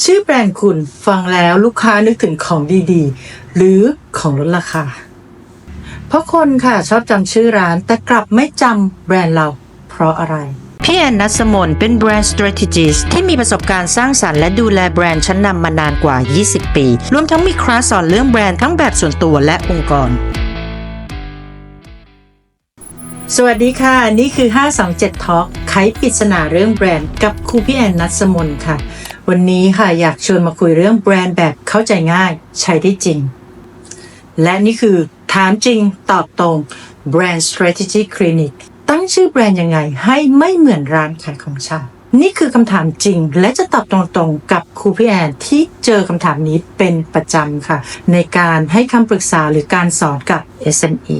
ชื่อแบรนด์คุณฟังแล้วลูกค้านึกถึงของดีๆ หรือของลดราคา เพราะคนค่ะชอบจำชื่อร้านแต่กลับไม่จำแบรนด์เรา เพราะอะไรพี่แอนนัสมนเป็นแบรนด์ strategist ที่มีประสบการณ์สร้างสรรค์และดูแลแบรนด์ชั้นนำมานานกว่า 20 ปี รวมทั้งมีคลาสสอนเรื่องแบรนด์ทั้งแบบส่วนตัวและองค์กร สวัสดีค่ะ นี่คือ 527 Talk ไขปริศนาเรื่องแบรนด์กับครูพี่แอนนัทสมนค่ะ วันนี้ค่ะอยากชวนมาคุยเรื่องแบรนด์แบบเข้าใจง่ายใช้ได้จริง และนี่คือถามจริงตอบตรง Brand Strategy Clinic ตั้งชื่อแบรนด์ยังไงให้ไม่เหมือนร้านขายของชำนี่คือคำถามจริง และจะตอบตรงๆกับครูพี่แอนที่เจอคำถามนี้เป็นประจำค่ะ ในการให้คำปรึกษาหรือการสอนกับ SME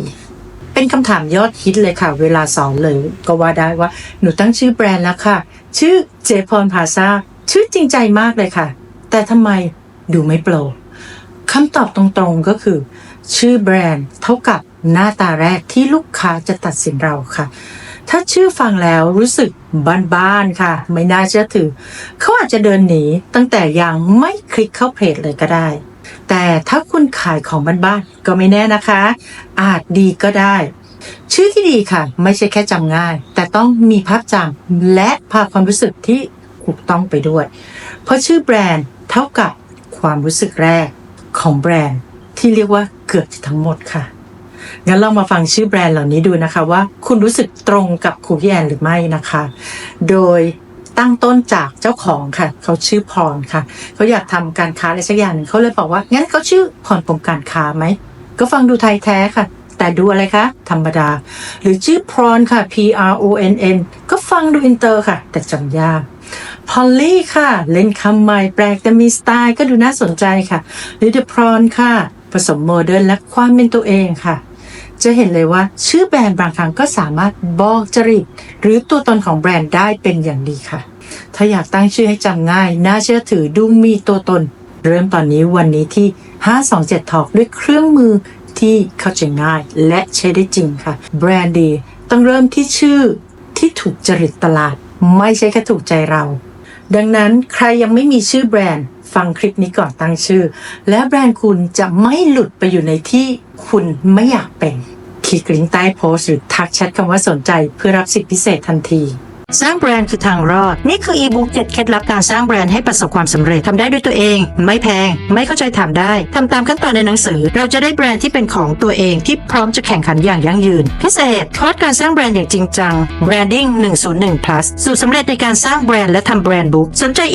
เป็นคำถามยอดฮิตเลยค่ะ เวลาสอนเลยก็ว่าได้ว่า หนูตั้งชื่อแบรนด์แล้วค่ะ ชื่อเจพรพาซาชื่อจริงใจมากเลยค่ะ แต่ทำไมดูไม่โปรคำตอบตรงๆก็คือ ชื่อแบรนด์เท่ากับหน้าตาแรกที่ลูกค้าจะตัดสินเราค่ะ ถ้าชื่อฟังแล้วรู้สึกบ้านๆค่ะ ไม่น่าเชื่อถือ เขาอาจจะเดินหนีตั้งแต่ยังไม่คลิกเข้าเพจเลยก็ได้ แต่ถ้าคุณขายของบ้านๆก็ไม่แน่นะคะ อาจดีก็ได้ ชื่อที่ดีค่ะ ไม่ใช่แค่จำง่าย แต่ต้องมีภาพจำและพาความรู้สึกที่ถูกต้องไปด้วย เพราะชื่อแบรนด์เท่ากับความรู้สึกแรกของแบรนด์ที่เรียกว่าเกือบทั้งหมดค่ะงั้นลองมาฟังชื่อแบรนด์เหล่านี้ดูนะคะว่าคุณรู้สึกตรงกับครูพี่แอนหรือไม่นะคะ โดย ตั้งต้นจากเจ้าของค่ะ เขาชื่อพรค่ะเขาอยากทำการค้าอะไรสักอย่างหนึ่งเขาเลยบอกว่างั้นเขาชื่อพรปมการค้าไหมก็ฟังดูไทยแท้ค่ะ แต่ดูอะไรคะ ธรรมดา หรือชื่อพรค่ะ P R O N N ก็ฟังดูอินเตอร์ค่ะ แต่จำยากพอลลี่ค่ะ เล่นคำใหม่แปลกแต่มีสไตล์ก็ดูน่าสนใจค่ะ หรือเดอะพรอนค่ะ ผสมโมเดิร์นและความเป็นตัวเองค่ะจะเห็นเลยว่าชื่อแบรนด์บางครั้งก็สามารถบอกจริตหรือตัวตนของแบรนด์ได้เป็นอย่างดีค่ะ ถ้าอยากตั้งชื่อให้จำง่าย น่าเชื่อถือดูมีตัวตน เริ่มตอนนี้วันนี้ที่ 527 Talk ด้วยเครื่องมือที่เข้าใจง่ายและใช้ได้จริงค่ะ แบรนด์ดีต้องเริ่มที่ชื่อที่ถูกจริตตลาด ไม่ใช่แค่ถูกใจเรา ดังนั้นใครยังไม่มีชื่อแบรนด์ฟังคลิปนี้ก่อนตั้งชื่อ และแบรนด์คุณจะไม่หลุดไปอยู่ในที่คุณไม่อยากเป็นคลิกลิงก์ใต้โพสต์หรือทักแชทคำว่าสนใจเพื่อรับสิทธิพิเศษทันที สร้างแบรนด์คือทางรอด นี่คืออีบุ๊กเจ็ดเคล็ดลับการสร้างแบรนด์ให้ประสบความสำเร็จทำได้ด้วยตัวเอง ไม่แพง ไม่เข้าใจทำได้ทำตามขั้นตอนในหนังสือ เราจะได้แบรนด์ที่เป็นของตัวเองที่พร้อมจะแข่งขันอย่างยั่งยืน พิเศษคอร์สการสร้างแบรนด์อย่างจริงจัง Branding 101 plus สูตรสำเร็จในการสร้างแบรนด์และทำแบรนด์บุ๊กสนใจ